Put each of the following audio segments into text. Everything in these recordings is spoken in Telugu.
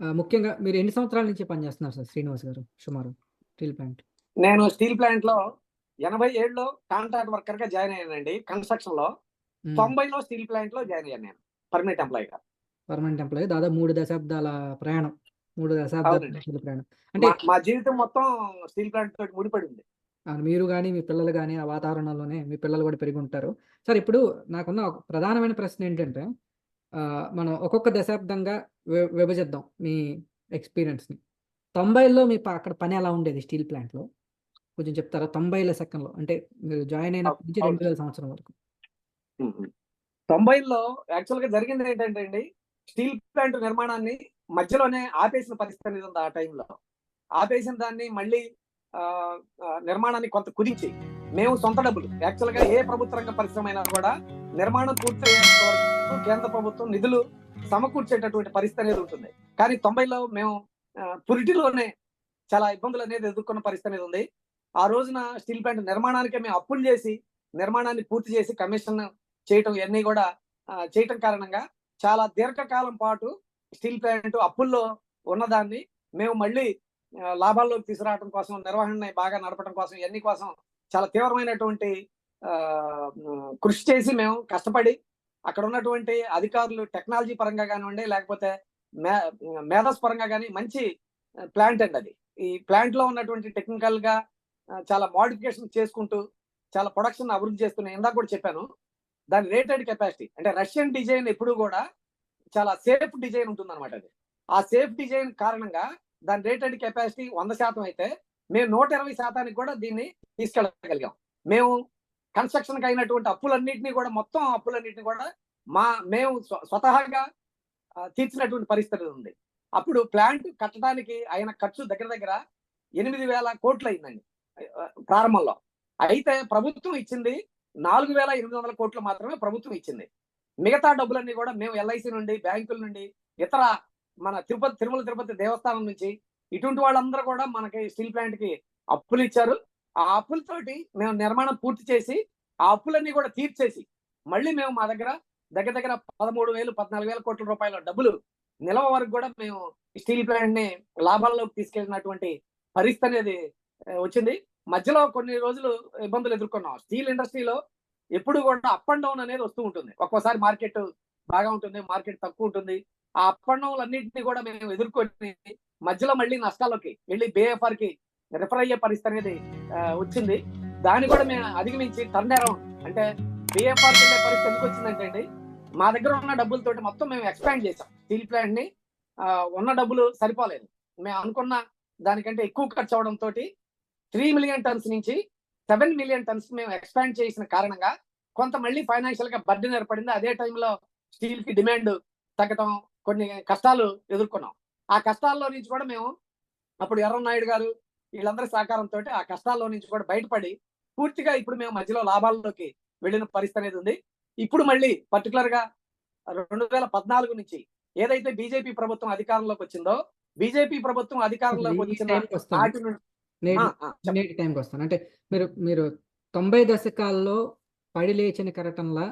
ముఖ్యంగా మీరు ఎన్ని సంవత్సరాల నుంచి పనిచేస్తున్నారు సార్ శ్రీనివాస్ గారు సుమారు స్టీల్ ప్లాంట్? నేను స్టీల్ ప్లాంట్‌లో 87లో కాంట్రాక్ట్ వర్కర్‌గా జాయిన్ అయ్యానండి కన్‌స్ట్రక్షన్‌లో. హ్మ్. 90లో స్టీల్ ప్లాంట్‌లో జాయిన్ అయ్యాను నేను. పర్మనెంట్ ఎంప్లాయీగా. పర్మనెంట్ ఎంప్లాయీ దాదాపు 3 దశాబ్దాల ప్రయాణం. 3 దశాబ్దాల ప్రయాణం. అంటే మా జీవితం మొత్తం స్టీల్ ప్లాంట్ తోటి ముడిపడి ఉంది. అవును. మీరు గాని, మీ పిల్లలు గాని ఆ వాతావరణంలోనే మీ పిల్లలు కూడా పెరిగుంటారు. సార్ ఇప్పుడు నాకున్న ఒక ప్రధానమైన ప్రశ్న ఏంటంటే మనం ఒక్కొక్క దశాబ్దంగా విభజిద్దాం మీ ఎక్స్‌పీరియన్స్‌ని. 90లో మీ అక్కడ పని ఎలా ఉండేది స్టీల్ ప్లాంట్‌లో? కొంచెం చెప్తారా? 90ల శకంలో అంటే మీరు జాయిన్ అయినప్పటి నుంచి అవును. 2000 సంవత్సరం వరకు. హుహు. 90లో యాక్చువల్‌గా జరిగింది ఏంటంటే అండి, స్టీల్ ప్లాంట్ నిర్మాణాన్ని మధ్యలోనే ఆపేసిన పరిస్థితి అనేది ఉంది ఆ టైంలో. ఆపేసిన దాన్ని మళ్ళీ నిర్మాణాన్ని కొంత కుదించి, మేము సొంత డబ్బులు యాక్చువల్‌గా ఏ ప్రభుత్వ రంగ పరిశ్రమ అయినా కూడా నిర్మాణం పూర్తయ్యేంత ప్రభుత్వం కేంద్ర ప్రభుత్వం నిధులు సమకూర్చేటటువంటి పరిస్థితి అనేది ఉంటుంది. కానీ 90లో మేము పురిటిలోనే చాలా ఇబ్బందులు అనేది ఎదుర్కొన్న పరిస్థితి అనేది ఉంది. ఆ రోజున స్టీల్ ప్లాంట్ నిర్మాణానికే మేము అప్పులు చేసి, నిర్మాణాన్ని పూర్తి చేసి కమిషన్ చేయటం ఇవన్నీ కూడా చేయటం కారణంగా చాలా దీర్ఘకాలం పాటు స్టీల్ ప్లాంట్ అప్పుల్లో ఉన్నదాన్ని మేము మళ్ళీ లాభాల్లోకి తీసుకురావడం కోసం, నిర్వహణని బాగా నడపడం కోసం ఇవన్నీ కోసం చాలా తీవ్రమైనటువంటి కృషి చేసి మేము కష్టపడి అక్కడ ఉన్నటువంటి అధికారులు టెక్నాలజీ పరంగా కానివ్వండి, లేకపోతే మే మేధస్ పరంగా కానీ మంచి ప్లాంట్ అండి అది. ఈ ప్లాంట్లో ఉన్నటువంటి టెక్నికల్‌గా గా చాలా మోడిఫికేషన్ చేసుకుంటూ, చాలా ప్రొడక్షన్ అభివృద్ధి చేస్తున్నాయి ఇందాక కూడా చెప్పాను. దాని రేటెడ్ కెపాసిటీ అంటే రష్యన్ డిజైన్ ఎప్పుడూ కూడా చాలా సేఫ్ డిజైన్ ఉంటుందన్నమాట అది. ఆ సేఫ్ డిజైన్ కారణంగా దాని రేటెడ్ కెపాసిటీ 100% అయితే మేము 120% కూడా దీన్ని తీసుకెళ్ళగలిగాం. మేము కన్‌స్ట్రక్షన్‌కి అయినటువంటి అప్పులన్నిటిని కూడా మొత్తం అప్పులన్నింటినీ కూడా మా మేము స్వతహాగా తీర్చినటువంటి పరిస్థితి ఉంది. అప్పుడు ప్లాంట్ కట్టడానికి ఆయన ఖర్చు దగ్గర దగ్గర 8000 అయిందండి. ప్రారంభంలో. అయితే ప్రభుత్వం ఇచ్చింది 4800 మాత్రమే ప్రభుత్వం ఇచ్చింది. మిగతా డబ్బులన్నీ కూడా మేము ఎల్ఐసి నుండి, బ్యాంకుల నుండి, ఇతర మన తిరుపతి తిరుమల తిరుపతి దేవస్థానం నుంచి ఇటువంటి వాళ్ళందరూ కూడా మనకి స్టీల్ ప్లాంట్‌కి అప్పులిచ్చారు. ఆ అప్పులతోటి మేము నిర్మాణం పూర్తి చేసి, ఆ అప్పులన్నీ కూడా తీర్చేసి, మళ్ళీ మేము మా దగ్గర దగ్గర దగ్గర 13,000, 14,000 కోట్ల రూపాయల డబ్బులు నిలవ వరకు కూడా మేము స్టీల్ ప్లాంట్ని లాభాల్లోకి తీసుకెళ్ళినటువంటి పరిస్థితి అనేది వచ్చింది. మధ్యలో కొన్ని రోజులు ఇబ్బందులు ఎదుర్కొన్నాం. స్టీల్ ఇండస్ట్రీలో ఎప్పుడు కూడా అప్ అండ్ డౌన్ అనేది వస్తూ ఉంటుంది. ఒక్కోసారి మార్కెట్ బాగా ఉంటుంది. మార్కెట్ తక్కువ ఉంటుంది. ఆ అప్ అండ్ డౌన్‌లన్నిటిని కూడా మేము ఎదుర్కొని మధ్యలో మళ్ళీ నష్టాల్లోకి వెళ్ళి బేఎఫ్ఆర్‌కి రిఫర్ అయ్యే పరిస్థితి అనేది వచ్చింది. దాన్ని కూడా మేము అధిగమించి టర్న్ అరౌండ్ అంటే బీఎఫ్ఆర్‌కి వెళ్ళే పరిస్థితి ఎందుకు వచ్చిందంటే అండి, మా దగ్గర ఉన్న డబ్బులతో మొత్తం మేము ఎక్స్‌పాండ్ చేసాం. స్టీల్ ప్లాంట్ని ఉన్న డబ్బులు సరిపోలేదు. మేము అనుకున్న దానికంటే ఎక్కువ ఖర్చు అవడంతో త్రీ మిలియన్ టన్స్ నుంచి సెవెన్ మిలియన్ టన్స్ మేము ఎక్స్‌పాండ్ చేసిన కారణంగా కొంత మళ్ళీ ఫైనాన్షియల్గా బర్డెన్ ఏర్పడింది. అదే టైంలో స్టీల్కి డిమాండ్ తగ్గటం, కొన్ని కష్టాలు ఎదుర్కొన్నాం. ఆ కష్టాల్లో నుంచి కూడా మేము అప్పుడు ఎర్రనాయుడు గారు వీళ్ళందరి సహకారంతోటి ఆ కష్టాల్లో నుంచి కూడా బయటపడి పూర్తిగా ఇప్పుడు మేము మధ్యలో లాభాల్లోకి వెళ్ళిన పరిస్థితి అనేది ఉంది. ఇప్పుడు మళ్ళీ పర్టిక్యులర్‌గా 2014 నుంచి ఏదైతే బీజేపీ ప్రభుత్వం అధికారంలోకి వచ్చిందో, బీజేపీ ప్రభుత్వం అధికారంలోకి వచ్చిన. నాటి. నేటి టైంకొస్తాను. అంటే మీరు మీరు 90 దశకాల్లో పడి లేచిన కెరటంలా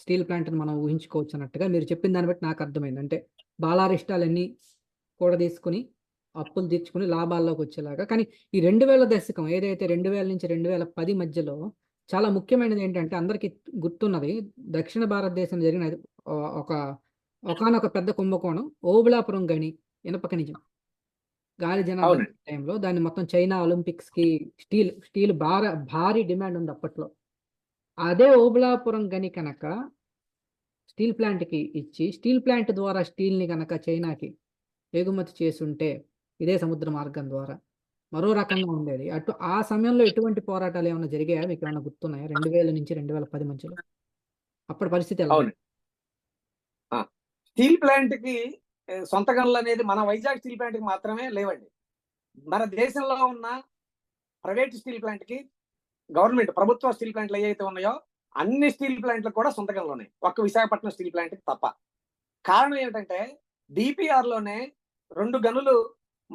స్టీల్ ప్లాంట్‌ని మనం ఊహించుకోవచ్చన్నట్టుగా మీరు చెప్పిన దాన్ని బట్టి నాకు అర్థమైంది. అంటే బాలారిష్టాలన్నీ కూడదీసుకొని, అప్పులు తీర్చుకొని లాభాల్లోకొచ్చేలాగా. కానీ ఈ 2000 దశకం ఏదైతే 2000-2010 మధ్యలో చాలా ముఖ్యమైనది ఏంటంటే అందరికి గుర్తున్నది దక్షిణ భారతదేశంలో జరిగిన ఒక ఒకానొక పెద్ద కుంభకోణం ఓబుళాపురం గని ఇనప ఖనిజం. గాలి జనాభా. టైంలో దాన్ని మొత్తం చైనా ఒలింపిక్స్‌కి స్టీల్ స్టీల్ భార భారీ డిమాండ్ ఉంది అప్పట్లో. అదే ఓబుళాపురం గని కనుక స్టీల్ ప్లాంట్‌కి ఇచ్చి, స్టీల్ ప్లాంట్ ద్వారా స్టీల్‌ని గనక చైనాకి ఎగుమతి చేసుంటే, ఇదే సముద్ర మార్గం ద్వారా మరో రకంగా ఉండేది. అటు ఆ సమయంలో ఎటువంటి పోరాటాలు ఏమైనా జరిగాయా? మీకేమన్నా గుర్తున్నాయా? 2000-2010 మధ్యలో? అప్పటి పరిస్థితి ఎలా ఉంది? ఆ! స్టీల్ ప్లాంట్కి సొంత గనులనేది మన వైజాగ్ స్టీల్ ప్లాంట్కి మాత్రమే లేవండి. మన దేశంలో ఉన్న ప్రైవేట్ స్టీల్ ప్లాంట్కి గవర్నమెంట్ ప్రభుత్వ స్టీల్ ప్లాంట్‌లు ఏవైతే ఉన్నాయో, అన్ని స్టీల్ ప్లాంట్‌లకు కూడా సొంత గనులున్నాయి. ఒక్క విశాఖపట్నం స్టీల్ ప్లాంట్‌కి తప్ప. కారణం ఏంటంటే డీపీఆర్‌లోనే 2 గనులు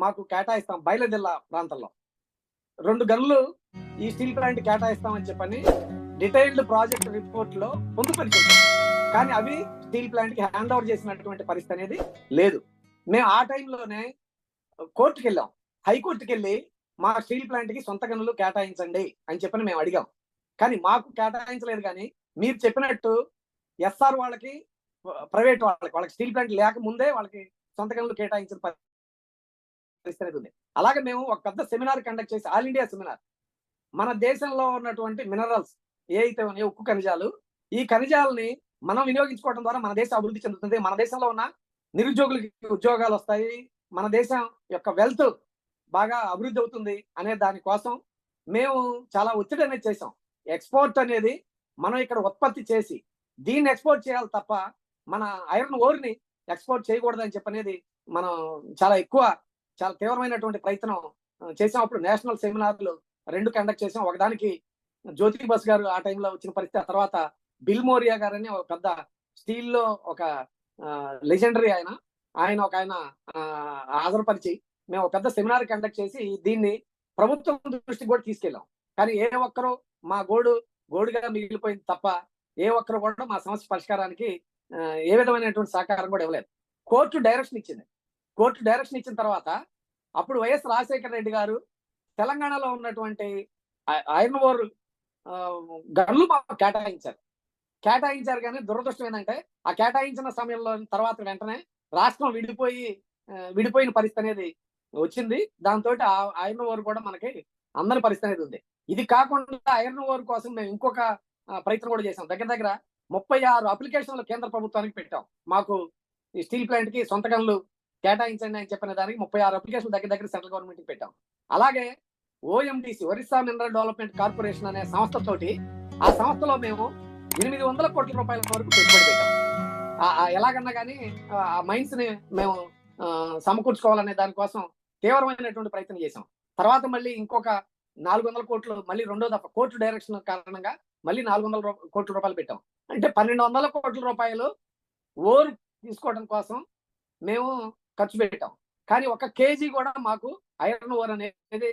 మాకు కేటాయిస్తాం బయలుజిల్లా ప్రాంతంలో. రెండు గనులు ఈ స్టీల్ ప్లాంట్ కేటాయిస్తామని చెప్పని డిటైల్డ్ ప్రాజెక్ట్ రిపోర్ట్లో పొందుపరిచింది. కానీ అవి స్టీల్ ప్లాంట్కి హ్యాండ్ ఓవర్ చేసినటువంటి పరిస్థితి అనేది లేదు. మేము ఆ టైంలోనే కోర్టుకి వెళ్ళాం హైకోర్టుకి వెళ్ళి మా స్టీల్ ప్లాంట్కి సొంత గనులు కేటాయించండి అని చెప్పని మేము అడిగాం కానీ మాకు కేటాయించలేదు కానీ మీరు చెప్పినట్టు ఎస్ఆర్ వాళ్ళకి ప్రైవేట్ వాళ్ళకి వాళ్ళకి స్టీల్ ప్లాంట్ లేక ముందే వాళ్ళకి సొంత గనులు కేటాయించిన పరిస్థితి అనేది ఉంది. అలాగే మేము ఒక పెద్ద సెమినార్ కండక్ట్ చేసి ఆల్ ఇండియా సెమినార్. మన దేశంలో ఉన్నటువంటి మినరల్స్ ఏ అయితే ఉన్నాయో ఉక్కు ఖనిజాలు ఈ ఖనిజాలని మనం వినియోగించుకోవడం ద్వారా మన దేశం అభివృద్ధి చెందుతుంది. మన దేశంలో ఉన్న నిరుద్యోగులకి ఉద్యోగాలు వస్తాయి. మన దేశం యొక్క వెల్త్ బాగా అభివృద్ధి అవుతుంది అనే దానికోసం మేము చాలా ఒత్తిడి అనేది చేసాం ఎక్స్పోర్ట్ అనేది మనం ఇక్కడ ఉత్పత్తి చేసి దీన్ని ఎక్స్పోర్ట్ చేయాలి తప్ప మన ఐరన్ ఓర్ని ఎక్స్పోర్ట్ చేయకూడదని చెప్పనేది మనం చాలా ఎక్కువ చాలా తీవ్రమైనటువంటి ప్రయత్నం చేసాం అప్పుడు నేషనల్ సెమినార్లు రెండు కండక్ట్ చేసాం. ఒకదానికి జ్యోతి బస్ గారు ఆ టైంలో వచ్చిన పరిస్థితి ఆ తర్వాత బిల్ మోరియా గారని ఒక పెద్ద స్టీల్లో ఒక లెజెండరీ ఆయన ఆయన ఒక ఆయన హాజరుపరిచి మేము ఒక పెద్ద సెమినార్ కండక్ట్ చేసి దీన్ని ప్రభుత్వం దృష్టికి కూడా తీసుకెళ్ళాం. కానీ ఏ ఒక్కరు మా గోడు గోడుగా మిగిలిపోయింది తప్ప ఏ ఒక్కరు కూడా మా సమస్య పరిష్కారానికి ఏ విధమైనటువంటి సహకారం కూడా ఇవ్వలేదు. కోర్టు డైరెక్షన్ ఇచ్చింది. కోర్టు డైరెక్షన్ ఇచ్చిన తర్వాత అప్పుడు వైఎస్ రాజశేఖర రెడ్డి గారు తెలంగాణలో ఉన్నటువంటి ఐ- ఐరన్ ఓర్ గన్లు కేటాయించారు. కేటాయించారు కానీ దురదృష్టం ఏంటంటే ఆ కేటాయించిన సమయంలో తర్వాత వెంటనే రాష్ట్రం విడిపోయి విడిపోయిన పరిస్థితి అనేది వచ్చింది. దాంతో ఐరన్ ఓర్ కూడా మనకి అందరి పరిస్థితి అనేది ఉంది. ఇది కాకుండా ఐరన్ ఓర్ కోసం మేము ఇంకొక ప్రయత్నం కూడా చేసాం దగ్గర దగ్గర ముప్పై ఆరు అప్లికేషన్లు కేంద్ర ప్రభుత్వానికి పెట్టాం. మాకు ఈ స్టీల్ ప్లాంట్కి సొంత గనులు కేటాయించండి అని చెప్పిన దానికి ముప్పై ఆరు అప్లికేషన్ దగ్గర దగ్గర సెంట్రల్ గవర్నమెంట్ పెట్టాం. అలాగే OMDC Orissa mineral development corporation అనే సంస్థతోటి ఆ సంస్థలో మేము ఎనిమిది వందల కోట్ల రూపాయల వరకు పెట్టుబడి పెట్టాం. ఎలాగన్నా కానీ ఆ మైన్స్ని మేము సమకూర్చుకోవాలనే దానికోసం తీవ్రమైనటువంటి ప్రయత్నం చేసాం తర్వాత మళ్ళీ ఇంకొక నాలుగు వందల కోట్లు మళ్ళీ రెండో దఫ కోర్టు డైరెక్షన్ కారణంగా మళ్ళీ నాలుగు వందల కోట్ల రూపాయలు పెట్టాం. అంటే పన్నెండు వందల కోట్ల రూపాయలు ఓరు తీసుకోవడం కోసం మేము ఖర్చు పెట్టాం కానీ ఒక కేజీ కూడా మాకు ఐరన్ ఓర్ అనేది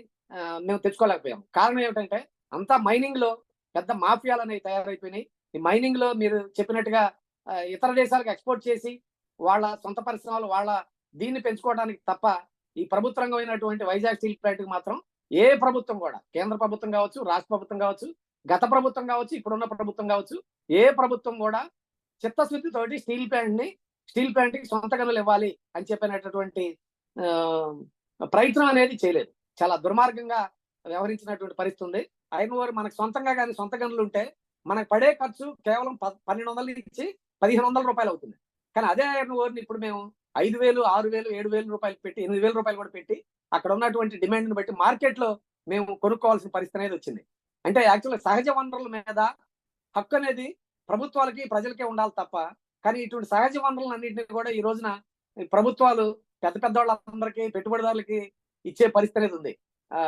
మేము తెచ్చుకోలేకపోయాము కారణం ఏమిటంటే అంతా మైనింగ్లో పెద్ద మాఫియాలు అనేవి తయారైపోయినాయి. ఈ మైనింగ్లో మీరు చెప్పినట్టుగా ఇతర దేశాలకు ఎక్స్పోర్ట్ చేసి వాళ్ళ సొంత పరిశ్రమలు వాళ్ళ దీన్ని పెంచుకోవడానికి తప్ప ఈ ప్రభుత్వ రంగమైనటువంటి వైజాగ్ స్టీల్ ప్లాంట్కి మాత్రం ఏ ప్రభుత్వం కూడా కేంద్ర ప్రభుత్వం కావచ్చు రాష్ట్ర ప్రభుత్వం కావచ్చు గత ప్రభుత్వం కావచ్చు ఇప్పుడున్న ప్రభుత్వం కావచ్చు ఏ ప్రభుత్వం కూడా చిత్తశుద్ధితోటి స్టీల్ ప్లాంట్ని స్టీల్ ప్లాంట్కి సొంత గనులు ఇవ్వాలి అని చెప్పినటువంటి ఆ, ప్రయత్నం అనేది చేయలేదు. చాలా దుర్మార్గంగా వ్యవహరించినటువంటి పరిస్థితి ఉంది. ఐరన్ ఓర్ మనకు సొంతంగా కానీ సొంత గనులు ఉంటే మనకు పడే ఖర్చు కేవలం పన్నెండు వందల నుంచి పదిహేను వందల రూపాయలు అవుతుంది. కానీ అదే ఐరన్ ఓర్ని ఇప్పుడు మేము ఐదు వేలు ఆరు వేలు ఏడు వేలు రూపాయలు పెట్టి ఎనిమిది వేల రూపాయలు కూడా పెట్టి అక్కడ ఉన్నటువంటి డిమాండ్ని బట్టి మార్కెట్లో మేము కొనుక్కోవాల్సిన పరిస్థితి అనేది వచ్చింది. అంటే యాక్చువల్గా సహజ వనరుల మీద హక్కు అనేది ప్రభుత్వాలకి ప్రజలకే ఉండాలి తప్ప కానీ ఇటువంటి సహజ వనరులన్నింటినీ కూడా ఈ రోజున ప్రభుత్వాలు పెద్ద పెద్ద వాళ్ళందరికీ పెట్టుబడిదారులకి ఇచ్చే పరిస్థితి అనేది ఉంది. ఆ,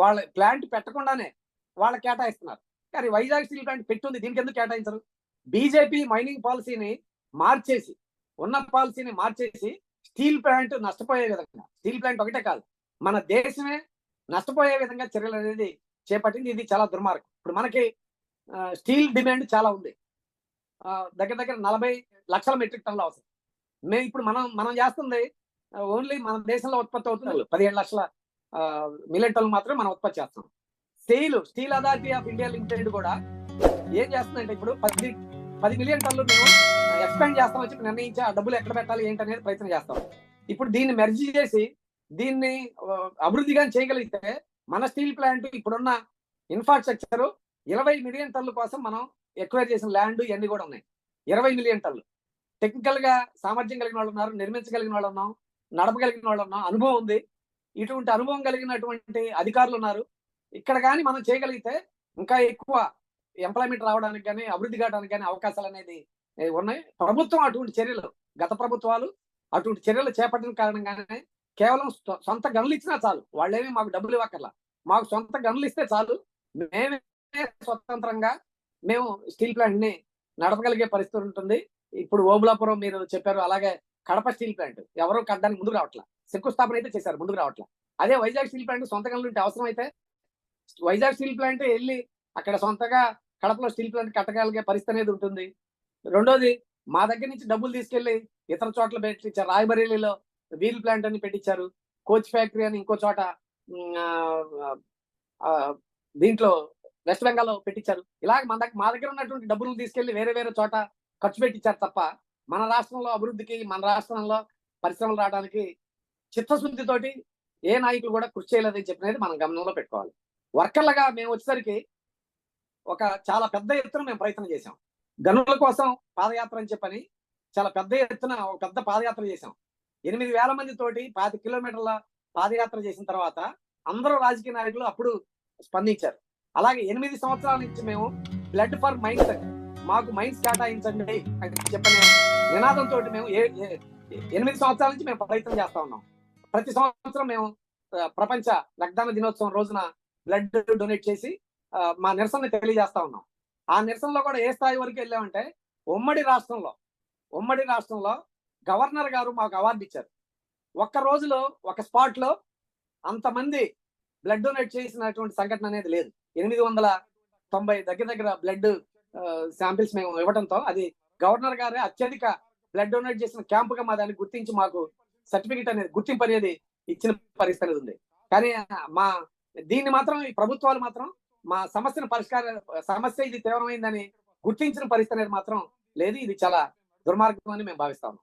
వాళ్ళ ప్లాంట్ పెట్టకుండానే వాళ్ళ కేటాయిస్తున్నారు. కానీ వైజాగ్ స్టీల్ ప్లాంట్ పెట్టుంది దీనికి ఎందుకు కేటాయించరు? బీజేపీ మైనింగ్ పాలసీని మార్చేసి ఉన్న పాలసీని మార్చేసి స్టీల్ ప్లాంట్ నష్టపోయే విధంగా స్టీల్ ప్లాంట్ ఒకటే కాదు మన దేశమే నష్టపోయే విధంగా చర్యలు అనేది చేపట్టింది. ఇది చాలా దుర్మార్గం. ఇప్పుడు మనకి స్టీల్ డిమాండ్ చాలా ఉంది. దగ్గర దగ్గర నలభై లక్షల మెట్రిక్ టన్నులు అవసరం. మేము ఇప్పుడు మనం మనం చేస్తుంది ఓన్లీ మన దేశంలో ఉత్పత్తి అవుతుంది పదిహేడు లక్షల మిలియన్ టన్నులు మాత్రమే మనం ఉత్పత్తి చేస్తాం steel steel authority of India limited కూడా ఏం చేస్తుందంటే ఇప్పుడు పది పది మిలియన్ టన్నులు మేము ఎక్స్పాండ్ చేస్తామని చెప్పి నిర్ణయించి ఆ డబ్బులు ఎక్కడ పెట్టాలి ఏంటనేది ప్రయత్నం చేస్తాం. ఇప్పుడు దీన్ని మెర్జీ చేసి దీన్ని అభివృద్ధిగా చేయగలిగితే మన స్టీల్ ప్లాంట్ ఇప్పుడున్న ఇన్ఫ్రాస్ట్రక్చర్ ఇరవై మిలియన్ టన్నుల కోసం మనం ఎక్వైర్ చేసిన ల్యాండ్ ఇవన్నీ కూడా ఉన్నాయి. ఇరవై మిలియన్ టన్నులు. టెక్నికల్గా సామర్థ్యం కలిగిన వాళ్ళు ఉన్నారు నిర్మించగలిగిన వాళ్ళు ఉన్నాం నడపగలిగిన వాళ్ళు ఉన్నాం అనుభవం ఉంది. ఇటువంటి అనుభవం కలిగినటువంటి అధికారులు ఉన్నారు. ఇక్కడ కానీ మనం చేయగలిగితే ఇంకా ఎక్కువ ఎంప్లాయ్మెంట్ రావడానికి కానీ అభివృద్ధి కావడానికి కానీ అవకాశాలు అనేది ఉన్నాయి. ప్రభుత్వం అటువంటి చర్యలు గత ప్రభుత్వాలు అటువంటి చర్యలు చేపట్టిన కారణంగానే కేవలం సొంత గనులు ఇచ్చినా చాలు. వాళ్ళేమి మాకు డబ్బులు ఇవ్వక్కర్లా. మాకు సొంత గనులు ఇస్తే చాలు. మేమే స్వతంత్రంగా మేము స్టీల్ ప్లాంట్ని నడపగలిగే పరిస్థితి ఉంటుంది. ఇప్పుడు ఓబులాపురం మీరు చెప్పారు అలాగే కడప స్టీల్ ప్లాంట్. ఎవరో కట్టడానికి ముందుకు రావట్లా. శంకుస్థాపన అయితే చేశారు ముందుకు రావట్లా. అదే వైజాగ్ స్టీల్ ప్లాంట్ సొంత ఉంటే అవసరం అయితే వైజాగ్ స్టీల్ ప్లాంట్ వెళ్ళి అక్కడ సొంతగా కడపలో స్టీల్ ప్లాంట్ కట్టగలిగే పరిస్థితి అనేది ఉంటుంది. రెండోది మా దగ్గర నుంచి డబ్బులు తీసుకెళ్ళి ఇతర చోట్ల పెట్టించారు. రాయబరేలీలో వీల్ ప్లాంట్ అని పెట్టించారు. కోచ్ ఫ్యాక్టరీ అని ఇంకో చోట దీంట్లో వెస్ట్ బెంగాల్ పెట్టించారు. ఇలాగ మన దగ్గర మా దగ్గర ఉన్నటువంటి డబ్బులు తీసుకెళ్ళి వేరే వేరే చోట ఖర్చు పెట్టించారు తప్ప మన రాష్ట్రంలో అభివృద్ధికి మన రాష్ట్రంలో పరిశ్రమలు రావడానికి చిత్తశుద్ధితోటి ఏ నాయకులు కూడా కృషి చేయలేదని చెప్పినది మనం గమనంలో పెట్టుకోవాలి. వర్కర్లుగా మేము వచ్చేసరికి ఒక చాలా పెద్ద ఎత్తున మేము ప్రయత్నం చేశాం. గనుల కోసం పాదయాత్ర అని చెప్పని చాలా పెద్ద ఎత్తున ఒక పెద్ద పాదయాత్ర చేసాం ఎనిమిది వేల మంది తోటి పాతి కిలోమీటర్ల పాదయాత్ర చేసిన తర్వాత అందరూ రాజకీయ నాయకులు అప్పుడు స్పందించారు. అలాగే ఎనిమిది సంవత్సరాల నుంచి మేము బ్లడ్ ఫర్ మైండ్స్ మాకు మైండ్స్ కేటాయించండి అని చెప్పని నినాదంతో మేము ఏ- ఎనిమిది సంవత్సరాల నుంచి మేము ప్రయత్నం చేస్తా ఉన్నాం. ప్రతి సంవత్సరం మేము ప్రపంచ రక్తదాన దినోత్సవం రోజున బ్లడ్ డొనేట్ చేసి మా నిరసన తెలియజేస్తా ఉన్నాం. ఆ నిరసనలో కూడా ఏ స్థాయి వరకు వెళ్ళామంటే ఉమ్మడి రాష్ట్రంలో ఉమ్మడి రాష్ట్రంలో గవర్నర్ గారు మాకు అవార్డు ఇచ్చారు. ఒక్క రోజులో ఒక స్పాట్లో అంతమంది బ్లడ్ డొనేట్ చేసినటువంటి సంఘటన అనేది లేదు. ఎనిమిది వందల తొంభై దగ్గర దగ్గర బ్లడ్ శాంపిల్స్ మేము ఇవ్వడంతో అది గవర్నర్ గారే అత్యధిక బ్లడ్ డొనేట్ చేసిన క్యాంపుగా మా దాన్ని గుర్తించి మాకు సర్టిఫికెట్ అనేది గుర్తింపు అనేది ఇచ్చిన పరిస్థితి అనేది ఉంది. కానీ మా దీన్ని మాత్రం ఈ ప్రభుత్వాలు మాత్రం మా సమస్యను పరిష్కార సమస్య ఇది తీవ్రమైందని గుర్తించిన పరిస్థితి అనేది మాత్రం లేదు. ఇది చాలా దుర్మార్గం అని మేము భావిస్తాము